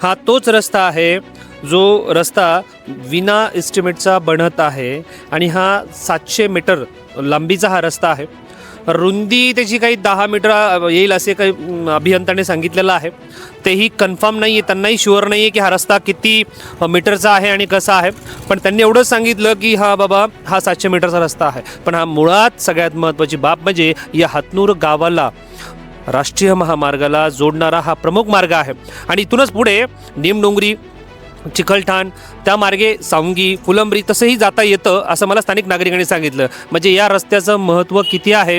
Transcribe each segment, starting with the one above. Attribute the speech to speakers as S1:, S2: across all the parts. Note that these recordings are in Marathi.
S1: हा तोच रस्ता आहे जो रस्ता विना एस्टिमेटचा बनत आहे आणि हा सातशे मीटर लांबीचा हा रस्ता आहे. रुंदी त्याची काही दहा मीटर येईल असे काही अभियंत्याने सांगितलेलं आहे. तेही कन्फर्म नाही आहे त्यांनाही शुअर नाही आहे की हा रस्ता किती मीटरचा आहे आणि कसा आहे. पण त्यांनी एवढंच सांगितलं की हा बाबा हा सातशे मीटरचा रस्ता आहे. पण हा मुळात सगळ्यात महत्त्वाची बाब म्हणजे या हतनूर गावाला राष्ट्रीय महामार्गाला जोडणारा हा प्रमुख मार्ग आहे. आणि इथूनच पुढे निमडोंगरी चिखलठाण त्या मार्गे सावंगी फुलंब्री तसंही जाता येतं असं मला स्थानिक नागरिकांनी सांगितलं. म्हणजे या रस्त्याचं महत्त्व किती आहे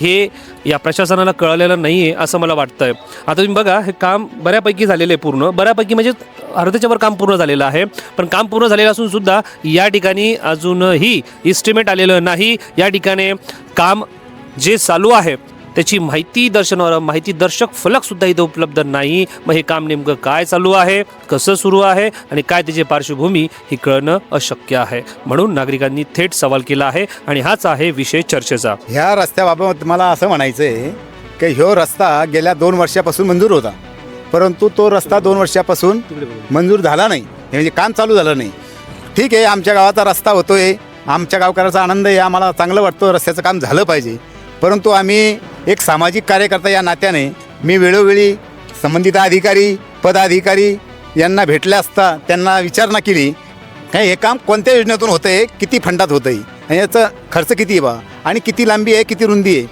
S1: हे या प्रशासनाला कळलेलं नाही आहे असं मला वाटतं आहे आता तुम्ही बघा हे काम बऱ्यापैकी झालेलं आहे पूर्ण. बऱ्यापैकी म्हणजे अर्ध्याच्यावर काम पूर्ण झालेलं आहे. पण काम पूर्ण झालेलं असून सुद्धा या ठिकाणी अजूनही इस्टिमेट आलेलं नाही. या ठिकाणी काम जे चालू आहे त्याची माहिती दर्शनावर माहिती दर्शक फलकसुद्धा इथं उपलब्ध नाही. मग हे काम नेमकं काय चालू आहे? कसं सुरू आहे? आणि काय त्याची पार्श्वभूमी? ही कळणं अशक्य आहे. म्हणून नागरिकांनी थेट सवाल केला आहे आणि हाच आहे विषय चर्चेचा.
S2: ह्या रस्त्याबाबत मला असं म्हणायचं आहे की ह्यो रस्ता गेल्या दोन वर्षापासून मंजूर होता. परंतु तो रस्ता दोन वर्षापासून मंजूर झाला नाही. म्हणजे काम चालू झालं नाही. ठीक आहे आमच्या गावाचा रस्ता होतोय. आमच्या गावकऱ्याचा आनंद आहे. आम्हाला चांगलं वाटतं रस्त्याचं काम झालं पाहिजे. परंतु आम्ही एक सामाजिक कार्यकर्ता या नात्याने मी वेळोवेळी संबंधित अधिकारी पदाधिकारी यांना भेटले असता त्यांना विचारणा केली काय हे काम कोणत्या योजनेतून होतं आहे किती फंडात होतं आहे आणि याचं खर्च किती आहे बा? आणि किती लांबी आहे किती रुंदी आहे?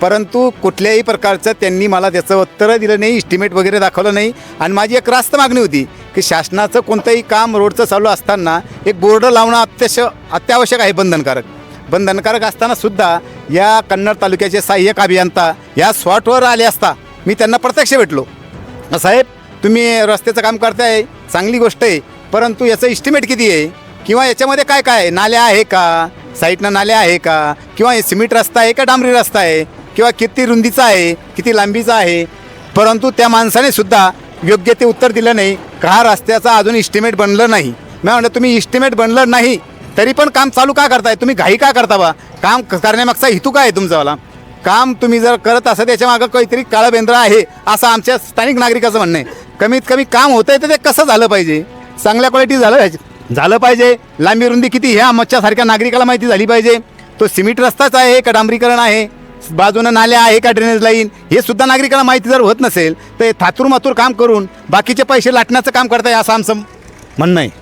S2: परंतु कुठल्याही प्रकारचं त्यांनी मला त्याचं उत्तरं दिलं नाही इस्टिमेट वगैरे दाखवलं नाही. आणि माझी एक रास्त मागणी होती की शासनाचं कोणतंही काम रोडचं चालू असताना एक बोर्ड लावणं अत्यश अत्यावश्यक आहे बंधनकारक. बंधनकारक असतानासुद्धा या कन्नड तालुक्याचे सहाय्यक अभियंता या स्पॉटवर आले असता मी त्यांना प्रत्यक्ष भेटलो. साहेब तुम्ही रस्त्याचं काम करताय चांगली गोष्ट आहे परंतु याचं इस्टिमेट किती आहे? किंवा याच्यामध्ये काय काय नाल्या आहे का? साईडनं नाल्या आहे का? किंवा सिमेंट रस्ता आहे का डांबरी रस्ता आहे? किंवा किती रुंदीचा आहे? किती लांबीचा आहे? परंतु त्या माणसाने सुद्धा योग्य ते उत्तर दिलं नाही का हा रस्त्याचा अजून इस्टिमेट बनलं नाही? मी म्हणलं तुम्ही इस्टिमेट बनलं नाही तरी पण काम चालू का करताय? तुम्ही घाई का करता बा? काम करण्यामागचा हेतू काय आहे तुमचावाला काम तुम्ही जर करत असा त्याच्या मागं काहीतरी काळबेंद्र आहे असं आमच्या स्थानिक नागरिकाचं म्हणणं आहे. कमीत कमी काम होतंय तर ते कसं झालं पाहिजे? चांगल्या क्वालिटी झालं पाहिजे. झालं पाहिजे. लांबी रुंदी किती ह्या मच्छासारख्या नागरिकाला माहिती झाली पाहिजे. तो सिमेंट रस्ताच आहे का डांबरीकरण आहे? बाजूनं नाल्या आहे का ड्रेनेज लाईन हे सुद्धा नागरिकाला माहिती जर होत नसेल तर थातूर मातूर काम करून बाकीचे पैसे लाटण्याचं काम करताय असं आमचं म्हणणं आहे.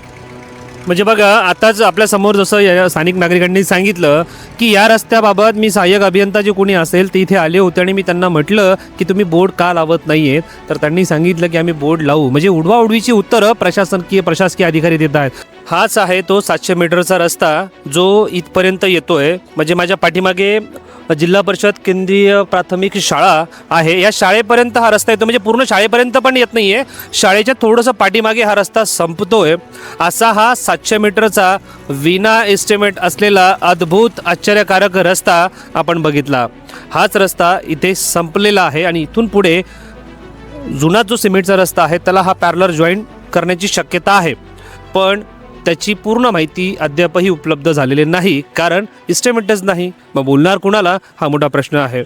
S1: म्हणजे बघा आताच आपल्यासमोर जसं या स्थानिक नागरिकांनी सांगितलं की या रस्त्याबाबत मी सहाय्यक अभियंता जे कोणी असेल ते इथे आले होते आणि मी त्यांना म्हटलं की तुम्ही बोर्ड का लावत नाही आहेत तर त्यांनी सांगितलं की आम्ही बोर्ड लावू. म्हणजे उडवा उडवीची उत्तरं प्रशासकीय प्रशासकीय अधिकारी देत आहेत. हाच आहे तो सातशे मीटरचा रस्ता जो इथपर्यंत येतोय. म्हणजे माझ्या पाठीमागे जिल्हा परिषद केंद्रीय प्राथमिक शाळा आहे. या शाळेपर्यंत हा रस्ता येतो. म्हणजे पूर्ण शाळेपर्यंत पण येत नाही आहे शाळेच्या थोडंसं पाठीमागे हा रस्ता संपतोय. असा हा सातशे मीटरचा विना एस्टिमेट असलेला अद्भुत आश्चर्यकारक रस्ता आपण बघितला. हाच रस्ता इथे संपलेला आहे आणि इथून पुढे जुना जो सिमेंटचा रस्ता आहे त्याला हा पॅरलर जॉईन करण्याची शक्यता आहे. पण त्याची पूर्ण माहिती अद्यापही उपलब्ध झालेली नाही कारण इस्टिमेटच नाही. मग बोलणार कुणाला? हा मोठा प्रश्न आहे.